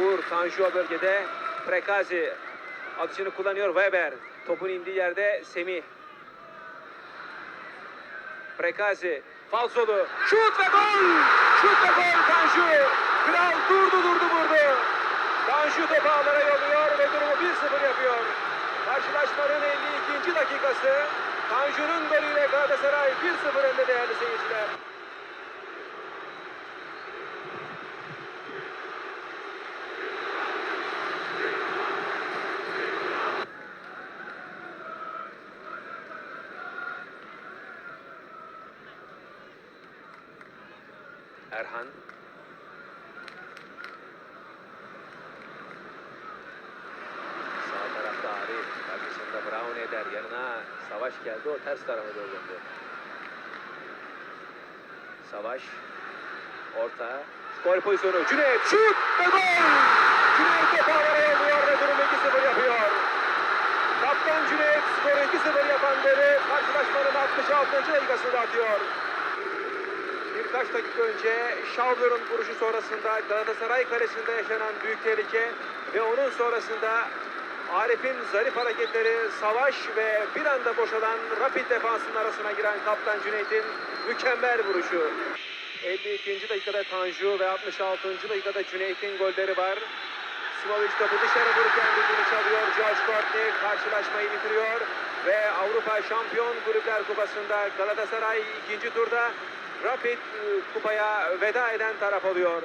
Uğur Tanju o bölgede. Prekazi atışını kullanıyor. Weber. Topun indiği yerde Semih. Prekazi. Falsolu. Şut ve gol! Şut ve gol Tanju. Kral durdu durdu vurdu. Tanju topu ağlara yolluyor ve durumu 1-0 yapıyor. Karşılaşmanın 52. dakikası. Tanju'nun golüyle Galatasaray 1-0 önde değerli seyirciler. Erhan. Sağ tarafta Arif. Karşısında Brown eder. Yanına Savaş geldi. O ters tarafa doğru döndü. Savaş. Orta. Gol pozisyonu. Cüneyt. Şut ve gol! Cüneyt topu havaya yolluyor ve durumu 2-0 yapıyor. Kaptan Cüneyt skoru 2-0 yapan golü karşılaşmanın 66. dakikasında atıyor. Birkaç dakika önce Schauber'ın vuruşu sonrasında Galatasaray kalesinde yaşanan büyük tehlike ve onun sonrasında Arif'in zarif hareketleri, savaş ve bir anda boşalan Rapid defansının arasına giren kaptan Cüneyt'in mükemmel vuruşu. 52. dakikada Tanju ve 66. dakikada Cüneyt'in golleri var. Simovic topu dışarı vururken düdüğünü çalıyor. George Courtney karşılaşmayı bitiriyor. Ve Avrupa Şampiyon Kulüpler Kupası'nda Galatasaray ikinci turda Rapid e, kupaya veda eden taraf oluyor.